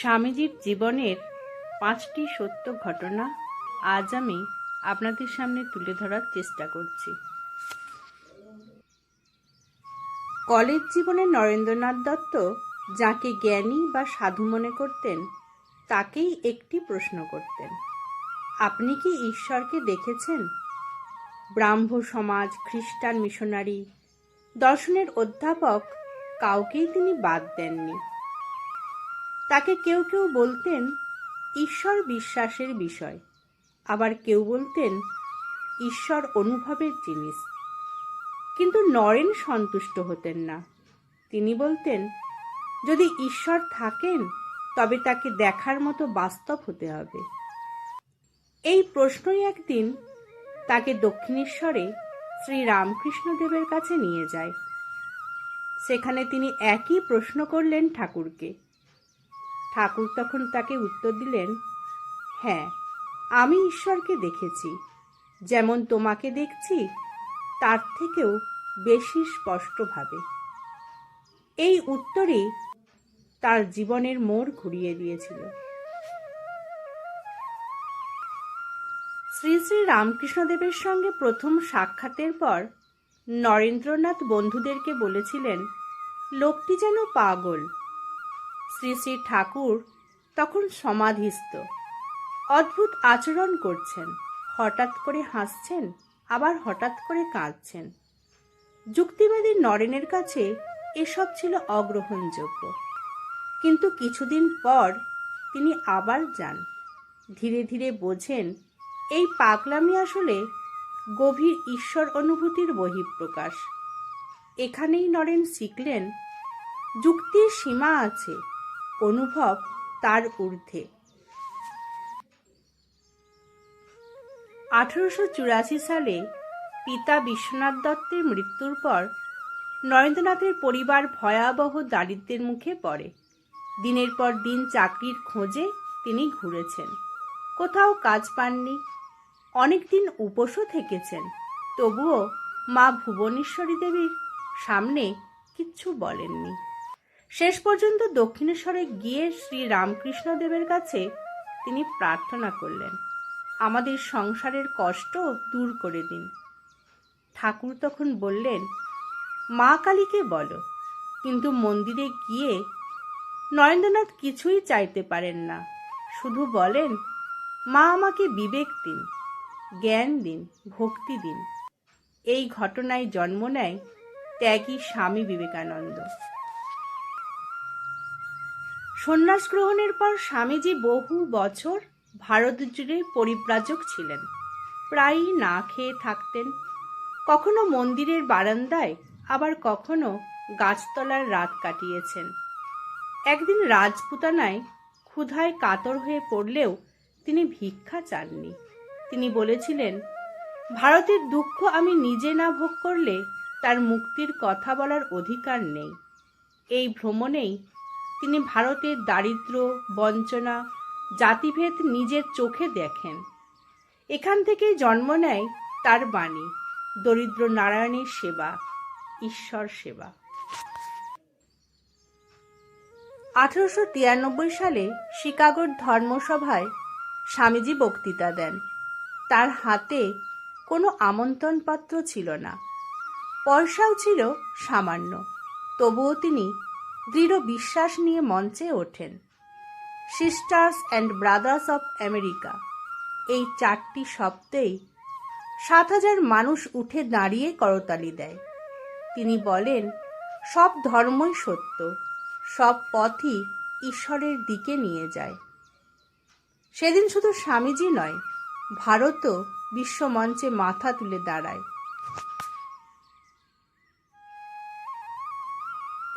স্বামীজির জীবনের পাঁচটি সত্য ঘটনা আজ আমি আপনাদের সামনে তুলে ধরার চেষ্টা করছি। কলেজ জীবনে নরেন্দ্রনাথ দত্ত যাকে জ্ঞানী বা সাধু মনে করতেন, তাকেই একটি প্রশ্ন করতেন, আপনি কি ঈশ্বরকে দেখেছেন? ব্রাহ্ম সমাজ, খ্রিস্টান মিশনারি, দর্শনের অধ্যাপক কাউকেই তিনি বাদ দেননি। তাকে কেউ কেউ বলতেন, ঈশ্বর বিশ্বাসের বিষয়। আবার কেউ বলতেন, ঈশ্বর অনুভবের জিনিস। কিন্তু নরেন সন্তুষ্ট হতেন না। তিনি বলতেন, যদি ঈশ্বর থাকেন, তবে তাকে দেখার মতো বাস্তব হতে হবে। এই প্রশ্নই একদিন তাকে দক্ষিণেশ্বরে শ্রী রামকৃষ্ণদেবের কাছে নিয়ে যায়। সেখানে তিনি একই প্রশ্ন করলেন ঠাকুরকে। ঠাকুর তখন তাকে উত্তর দিলেন হ্যাঁ আমি ঈশ্বরকে দেখেছি। যেমন তোমাকে দেখছি, তার থেকেও বেশি স্পষ্টভাবে। এই উত্তরই তার জীবনের মোড় ঘুরিয়ে দিয়েছিল। শ্রী শ্রী রামকৃষ্ণদেবের সঙ্গে প্রথম সাক্ষাতের পর নরেন্দ্রনাথ বন্ধুদেরকে বলেছিলেন, লোকটি যেন পাগল শ্রী শ্রী ঠাকুর তখন সমাধিস্থ। অদ্ভুত আচরণ করছেন। হঠাৎ করে হাসছেন, আবার হঠাৎ করে কাঁদছেন। যুক্তিবাদী নরেনের কাছে এসব ছিল অগ্রহণযোগ্য। কিন্তু কিছুদিন পর তিনি আবার যান। ধীরে ধীরে বোঝেন, এই পাগলামি আসলে গভীর ঈশ্বর অনুভূতির বহিঃপ্রকাশ। এখানেই নরেন শিখলেন, যুক্তির সীমা আছে। অনুভব তার ঊর্ধ্বে। আঠারোশো চুরাশি সালে পিতা বিশ্বনাথ দত্তের মৃত্যুর পর নরেন্দ্রনাথের পরিবার ভয়াবহ দারিদ্র্যের মুখে পড়ে। দিনের পর দিন চাকরির খোঁজে তিনি ঘুরেছেন। কোথাও কাজ পাননি। অনেকদিন উপোসও থেকেছেন। তবুও মা ভুবনেশ্বরী দেবীর সামনে কিচ্ছু বলেননি। শেষ পর্যন্ত দক্ষিণেশ্বরে গিয়ে শ্রী রামকৃষ্ণ দেবের কাছে তিনি প্রার্থনা করলেন, আমাদের সংসারের কষ্ট দূর করে দিন। ঠাকুর তখন বললেন, মা কালীকে বলো, কিন্তু মন্দিরে গিয়ে নরেন্দ্রনাথ কিছুই চাইতে পারেন না। শুধু বলেন, মা আমাকে বিবেক দিন, জ্ঞান দিন, ভক্তি দিন। এই ঘটনায় জন্ম নেয় ত্যাগী স্বামী বিবেকানন্দ। সন্ন্যাস গ্রহণের পর স্বামীজি বহু বছর ভারত জুড়ে পরিব্রাজক ছিলেন। প্রায়ই না খেয়ে থাকতেন। কখনো মন্দিরের বারান্দায়, আবার কখনো গাছতলার রাত কাটিয়েছেন। একদিন রাজপুতানায় ক্ষুধায় কাতর হয়ে পড়লেও তিনি ভিক্ষা চাননি। তিনি বলেছিলেন, ভারতের দুঃখ আমি নিজে না ভোগ করলে তার মুক্তির কথা বলার অধিকার নেই। এই ভ্রমণেই তিনি ভারতের দারিদ্র, বঞ্চনা, জাতিভেদ নিজের চোখে দেখেন। এখান থেকেই জন্ম নেয় তার বাণী, দরিদ্র নারায়ণের সেবা, ঈশ্বর সেবা। আঠারোশো তিরানব্বই সালে শিকাগোর ধর্মসভায় স্বামীজি বক্তৃতা দেন। তার হাতে কোনো আমন্ত্রণপত্র ছিল না। পয়সাও ছিল সামান্য, তবুও তিনি দৃঢ় বিশ্বাস নিয়ে মঞ্চে ওঠেন। Sisters and brothers of America এই চারটি শব্দেই সাত হাজার মানুষ উঠে দাঁড়িয়ে করতালি দেয়। তিনি বলেন, সব ধর্মই সত্য, সব পথই ঈশ্বরের দিকে নিয়ে যায়। সেদিন শুধু স্বামীজি নয়, ভারতও বিশ্বমঞ্চে মাথা তুলে দাঁড়ায়।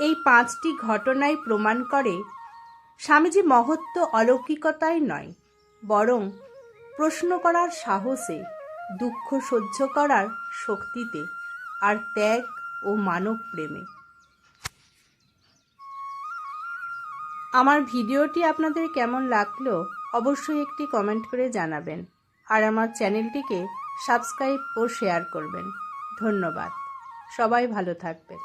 এই পাঁচটি ঘটনাই প্রমাণ করে স্বামীজি মহত্ব অলৌকিকতায় নয়, বরং প্রশ্ন করার সাহসে, দুঃখ সহ্য করার শক্তিতে, আর ত্যাগ ও মানব প্রেমে। আমার ভিডিওটি আপনাদের কেমন লাগল অবশ্যই একটি কমেন্ট করে জানাবেন, আর আমার চ্যানেলটিকে সাবস্ক্রাইব ও শেয়ার করবেন। ধন্যবাদ। সবাই ভালো থাকবেন।